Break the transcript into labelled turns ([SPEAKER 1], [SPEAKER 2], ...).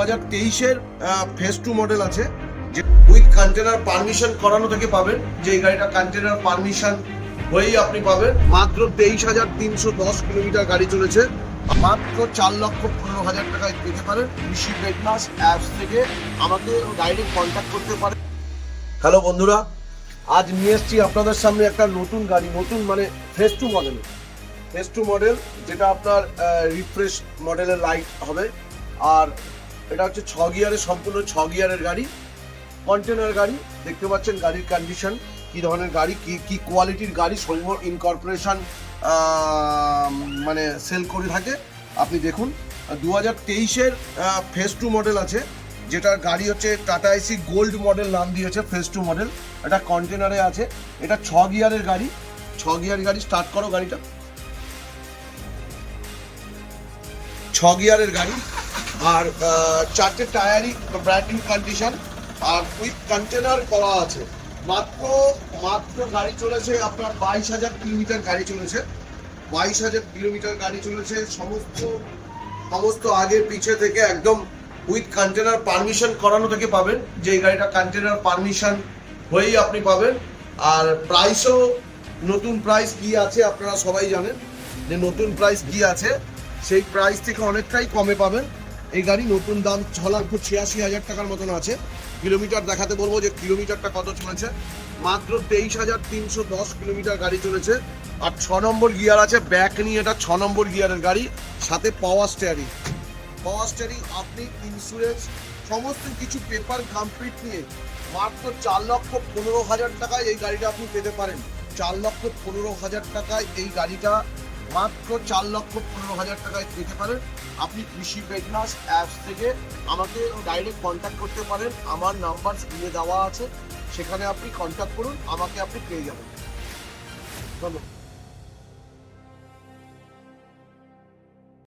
[SPEAKER 1] হাজার তেইশের face two model আছে, যে উইথ কন্টেনার পারমিশন করানো থেকে পাবেন, যে এই গাড়িটা কন্টেনার পারমিশন হয়েই আপনি পাবেন। মাত্র তেইশ হাজার তিনশো দশ কিলোমিটার গাড়ি চলেছে। মাত্র চার লক্ষ পনেরো হাজার টাকায় পেতে পারেন। কৃষি বেটনাস অ্যাপস থেকে আমাকে ডাইরেক্ট কন্ট্যাক্ট করতে পারেন। হ্যালো বন্ধুরা, আজ নিয়ে এসছি আপনাদের সামনে একটা নতুন গাড়ি, নতুন মানে phase two model phase two model যেটা আপনার রিফ্রেশ মডেলের লাইট হবে। আর এটা হচ্ছে ছ গিয়ারের সম্পূর্ণ ছ গিয়ারের গাড়ি। কন্টেনার গাড়ি, দেখতে পাচ্ছেন গাড়ির কন্ডিশন কি ধরনের গাড়ি, কি কি কোয়ালিটির গাড়ি সৌম ইনকর্পোরেশন মানে সেল করে থাকে। আপনি দেখুন দু হাজার তেইশের ফেস টু মডেল আছে, যেটার গাড়ি হচ্ছে টাটা এসি গোল্ড মডেল নাম দিয়েছে ফেস টু মডেল এটা কন্টেনারে আছে। এটা ছ গিয়ারের গাড়ি। ছ গিয়ার গাড়ি স্টার্ট করো গাড়িটা। ছ গিয়ারের গাড়ি। আর চারটে টায়ারই ব্র্যান্ড নিউ কন্ডিশন আর উইথ কন্টেনার করা আছে। মাত্র মাত্র গাড়ি চলেছে আপনার বাইশ হাজার কিলোমিটার গাড়ি চলেছে। বাইশ হাজার কিলোমিটার গাড়ি চলেছে। সমস্ত সমস্ত আগে পিছে থেকে একদম উইথ কন্টেনার পারমিশন করানো থেকে পাবেন। যে গাড়িটা কন্টেনার পারমিশন হয়েই আপনি পাবেন। আর প্রাইসও নতুন প্রাইস কি আছে আপনারা সবাই জানেন। যে নতুন প্রাইস কি আছে, সেই প্রাইস থেকে অনেকটাই কমে পাবেন। এই গাড়ি নতুন দাম ছ লক্ষ ছিয়াশি হাজার টাকার মতন আছে। কিলোমিটার দেখাতে বলব যে কিলোমিটারটা কত চলেছে? মাত্র তেইশ হাজার তিনশো দশ কিলোমিটার গাড়ি চলেছে। আর ছ নম্বর গিয়ার আছে, ব্যাক নিয়ে এটা ছ নম্বর গিয়ারের গাড়ি, সাথে পাওয়ার স্টিয়ারিং পাওয়ার স্টিয়ারিং আপনি ইন্স্যুরেন্স সমস্ত কিছু পেপার কমপ্লিট নিয়ে মাত্র চার লক্ষ পনেরো হাজার টাকায় এই গাড়িটা আপনি পেতে পারেন। চার লক্ষ পনেরো হাজার টাকায় এই গাড়িটা মাত্র চার লক্ষ পনেরো হাজার টাকায় পেতে পারেন। আপনি কৃষি বেগনাস অ্যাপস থেকে আমাকে ডাইরেক্ট কন্ট্যাক্ট করতে পারেন। আমার নাম্বার স্ক্রিনে দেওয়া আছে। সেখানে আপনি কন্ট্যাক্ট করুন, আমাকে আপনি পেয়ে যাবেন। ধন্যবাদ।